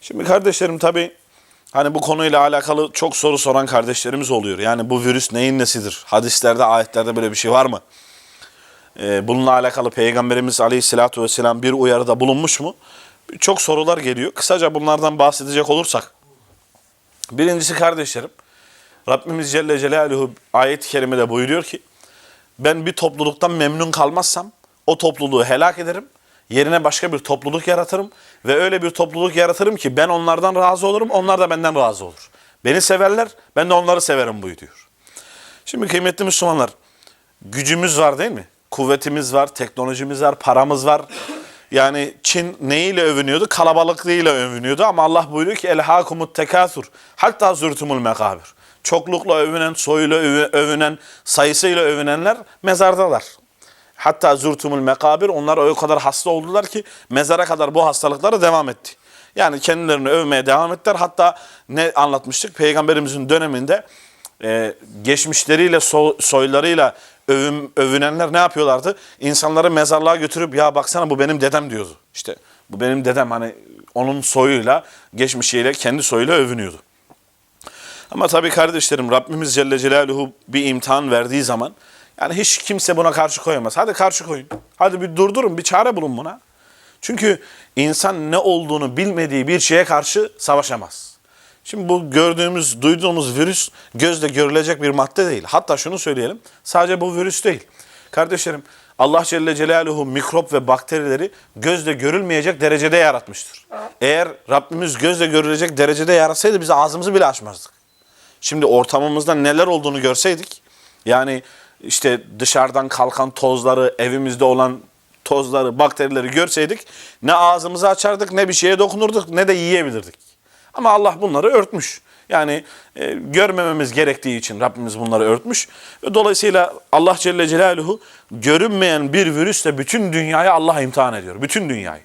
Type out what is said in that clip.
Şimdi kardeşlerim tabii hani bu konuyla alakalı çok soru soran kardeşlerimiz oluyor. Yani bu virüs neyin nesidir? Hadislerde, ayetlerde böyle bir şey var mı? Ee, bununla alakalı Peygamberimiz Aleyhisselatü Vesselam bir uyarıda bulunmuş mu? Çok sorular geliyor. Kısaca bunlardan bahsedecek olursak. Birincisi kardeşlerim, Rabbimiz Celle Celaluhu ayet-i kerimede buyuruyor ki, ben bir topluluktan memnun kalmazsam o topluluğu helak ederim. Yerine başka bir topluluk yaratırım ve öyle bir topluluk yaratırım ki ben onlardan razı olurum, onlar da benden razı olur. Beni severler, ben de onları severim buyuruyor. Şimdi kıymetli Müslümanlar, gücümüz var değil mi? Kuvvetimiz var, teknolojimiz var, paramız var. Yani Çin neyiyle övünüyordu? Kalabalıklığıyla övünüyordu ama Allah buyuruyor ki elhakumut tekasur hatta zürtumul mekabir. Çoklukla övünen, soyuyla övünen, sayısıyla övünenler mezardalar. Hatta zürtumul mekabir onlar o kadar hasta oldular ki mezara kadar bu hastalıkları devam etti. Yani kendilerini övmeye devam ettiler. Hatta ne anlatmıştık? Peygamberimizin döneminde e, geçmişleriyle, so- soylarıyla övün, övünenler ne yapıyorlardı? İnsanları mezarlığa götürüp ya baksana bu benim dedem diyordu. İşte bu benim dedem hani onun soyuyla, geçmişiyle, kendi soyuyla övünüyordu. Ama tabii kardeşlerim Rabbimiz Celle Celaluhu bir imtihan verdiği zaman yani hiç kimse buna karşı koyamaz. Hadi karşı koyun. Hadi bir durdurun, bir çare bulun buna. Çünkü insan ne olduğunu bilmediği bir şeye karşı savaşamaz. Şimdi bu gördüğümüz, duyduğumuz virüs gözle görülecek bir madde değil. Hatta şunu söyleyelim, sadece bu virüs değil. Kardeşlerim, Allah Celle Celaluhu mikrop ve bakterileri gözle görülmeyecek derecede yaratmıştır. Eğer Rabbimiz gözle görülecek derecede yaratsaydı biz ağzımızı bile açmazdık. Şimdi ortamımızda neler olduğunu görseydik, yani işte dışarıdan kalkan tozları, evimizde olan tozları, bakterileri görseydik ne ağzımızı açardık, ne bir şeye dokunurduk, ne de yiyebilirdik. Ama Allah bunları örtmüş. Yani e, görmememiz gerektiği için Rabbimiz bunları örtmüş. Dolayısıyla Allah Celle Celaluhu görünmeyen bir virüsle bütün dünyayı Allah imtihan ediyor. Bütün dünyayı.